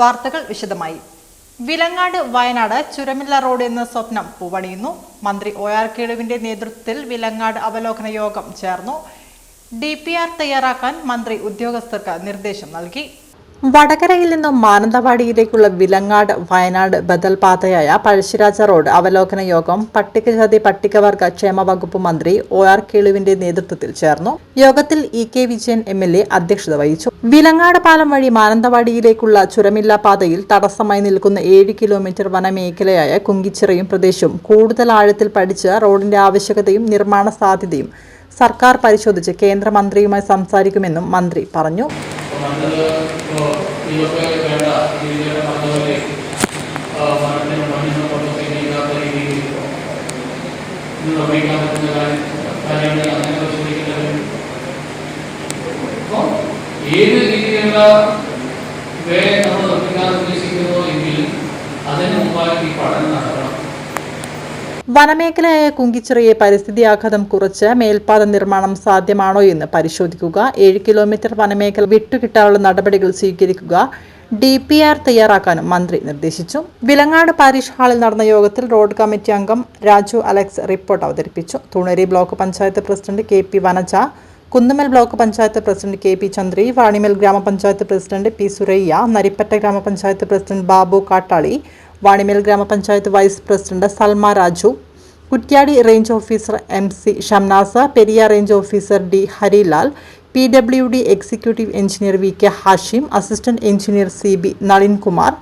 വാർത്തകൾ വിശദമായി. വിലങ്ങാട് വയനാട് ചുരമില്ല റോഡ് എന്ന സ്വപ്നം പൂവണിയുന്നു. മന്ത്രി ഒ ആർ കേളുവിന്റെ നേതൃത്വത്തിൽ വിലങ്ങാട് അവലോകന യോഗം ചേർന്നു. ഡി തയ്യാറാക്കാൻ മന്ത്രി ഉദ്യോഗസ്ഥർക്ക് നിർദ്ദേശം നൽകി. വടകരയിൽ നിന്നും മാനന്തവാടിയിലേക്കുള്ള വിലങ്ങാട് വയനാട് ബദൽ പാതയായ പഴശ്ശിരാജ റോഡ് അവലോകന യോഗം പട്ടികജാതി പട്ടികവർഗ ക്ഷേമ വകുപ്പ് മന്ത്രി ഒ ആർ കേളുവിന്റെ നേതൃത്വത്തിൽ ചേർന്നു. യോഗത്തിൽ E K Vijayan M L A അധ്യക്ഷത വഹിച്ചു. വിലങ്ങാട് പാലം വഴി മാനന്തവാടിയിലേക്കുള്ള ചുരമില്ല പാതയിൽ തടസ്സമായി നിൽക്കുന്ന ഏഴ് കിലോമീറ്റർ വനമേഖലയായ കുങ്കിച്ചിറയും പ്രദേശവും കൂടുതൽ ആഴത്തിൽ പഠിച്ച് റോഡിന്റെ ആവശ്യകതയും നിർമ്മാണ സാധ്യതയും സർക്കാർ പരിശോധിച്ച് കേന്ദ്രമന്ത്രിയുമായി സംസാരിക്കുമെന്നും മന്ത്രി പറഞ്ഞു. മണ്ണിൽ ഇതൊക്കെ വേണ്ട രീതിയിൽ പറഞ്ഞതുപോലെ മണ്ണിന് മണ്ണിന് കൊണ്ടൊക്കെ നീക്കാത്ത രീതിയിൽ ഇത് നിർമ്മിക്കാൻ പറ്റുന്ന കാര്യം കാര്യങ്ങൾ അങ്ങനെ പരിശോധിക്കുന്നത് അപ്പോൾ ഏത് രീതിയിലുള്ള വേ നമ്മൾ നിർമ്മിക്കാൻ ഉദ്ദേശിക്കുന്നു എങ്കിൽ അതിന് മുമ്പായി ഈ പഠനം നടത്തണം വനമേഖലയായ കുങ്കിച്ചിറയെ പരിസ്ഥിതി ആഘാതം കുറച്ച് മേൽപ്പാത നിർമ്മാണം സാധ്യമാണോ എന്ന് പരിശോധിക്കുക. ഏഴ് കിലോമീറ്റർ വനമേഖല വിട്ടുകിട്ടാനുള്ള നടപടികൾ സ്വീകരിക്കുക. ഡി പി ആർ തയ്യാറാക്കാനും മന്ത്രി നിർദ്ദേശിച്ചു. വിലങ്ങാട് പാരിഷ് ഹാളിൽ നടന്ന യോഗത്തിൽ റോഡ് കമ്മിറ്റി അംഗം രാജു അലക്സ് റിപ്പോർട്ട് അവതരിപ്പിച്ചു. Thuneri block panchayat president K P Vanaja Kunnummal block panchayat president K P Chandri Vanimal grama panchayat president P Surayya Narippatta ഗ്രാമപഞ്ചായത്ത് president Babu Kattali Vanimel grama panchayat vice president Salma Raju Kuttiadi range officer M C Shamnasa Periya range officer D Harilal P W D executive engineer V K Hashim assistant engineer C B Nalinkumar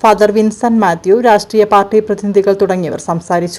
father Vincent Mathew രാഷ്ട്രീയ party പ്രതിനിധികൾ തുടങ്ങിയവർ സംസാരിച്ചു.